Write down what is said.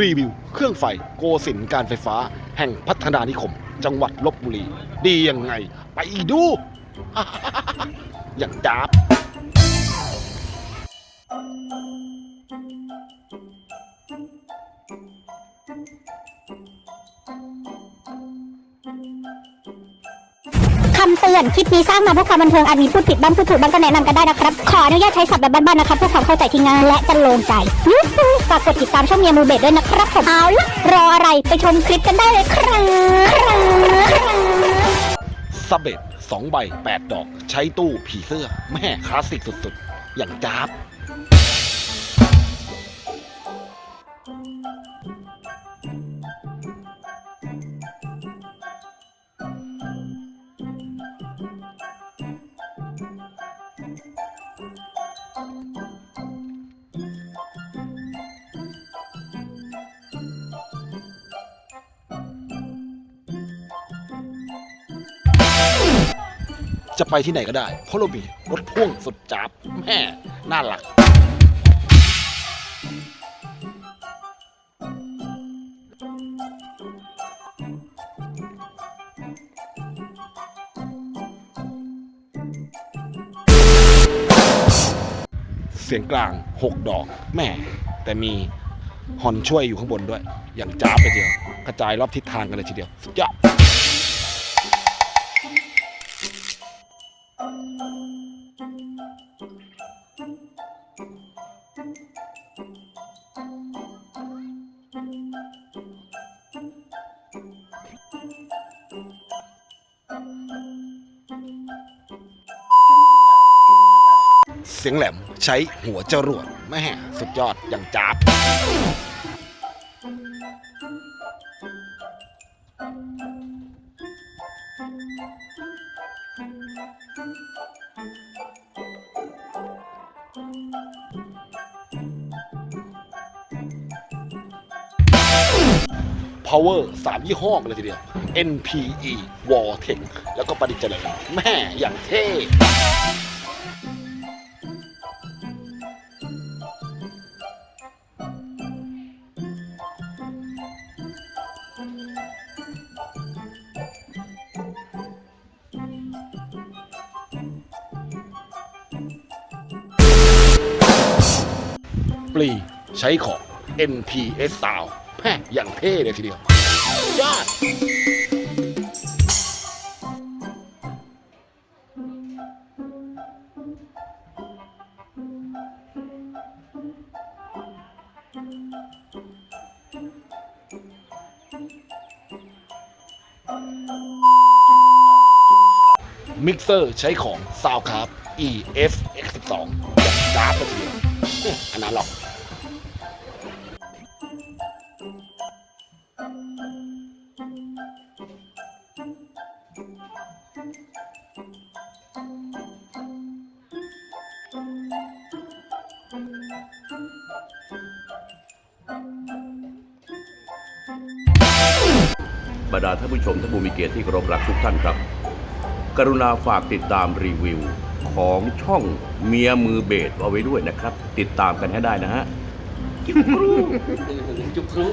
รีวิว เครื่องไฟโกสินการไฟฟ้า แห่งพัฒนานิคม จังหวัดลบบุรี ดียังไง ไปดู อย่างจับำเตือน คลิปนี้สร้างมาเพื่อความบันเทิงอาจมีพูดผิดบ้างพูดถูกบ้างก็แนะนำกันได้นะครับ ขออนุญาตใช้ศัพท์แบบบ้านๆนะครับเพื่อความเข้าใจที่ง่ายและจะโลงใจยูฮูฝากกดติดตามช่องเมียมูเบดด้วยนะครับผมเอาละรออะไรไปชมคลิปกันได้เลยครับสเบ็ดสองใบแปดดอก ใช้ตู้ผีเสื้อแม่คลาสสิกสุดๆ อย่างจับ จะไปที่ไหนก็ได้ เพราะเรามีรถพ่วงสุดจับแม่น่ารัก เสียงกลาง 6 ดอกแม่ แต่มีฮอนช่วยอยู่ข้างบนด้วย อย่างจ้าบไปเดียว กระจายรอบทิศทางกันเลยทีเดียว สุดยอด สียงแหลมใช้หัวจรวดแม่สุดยอดอย่างจ้าบ power สามยี่ห้อกันเลยทีเดียว NPE Vortex แล้วก็ประดิษฐ์เจริญแม่อย่างเท่ ปลีใช้ของ NPS Sound แม่อย่างเท่เลยทีเดียวยอดมิกเซอร์ใช้ของ Soundcraft EF X12 อย่างจ้าบเลยทีเดียวเนี่ย อันนั้นหรอกบรรดาท่านผู้ชมท่านผู้มีเกียรติที่เคารพรักทุกท่านครับ กรุณาฝากติดตามรีวิว ของช่องเมียมือเบสเอาไว้ด้วยนะครับ ติดตามกันให้ได้นะฮะจุกครู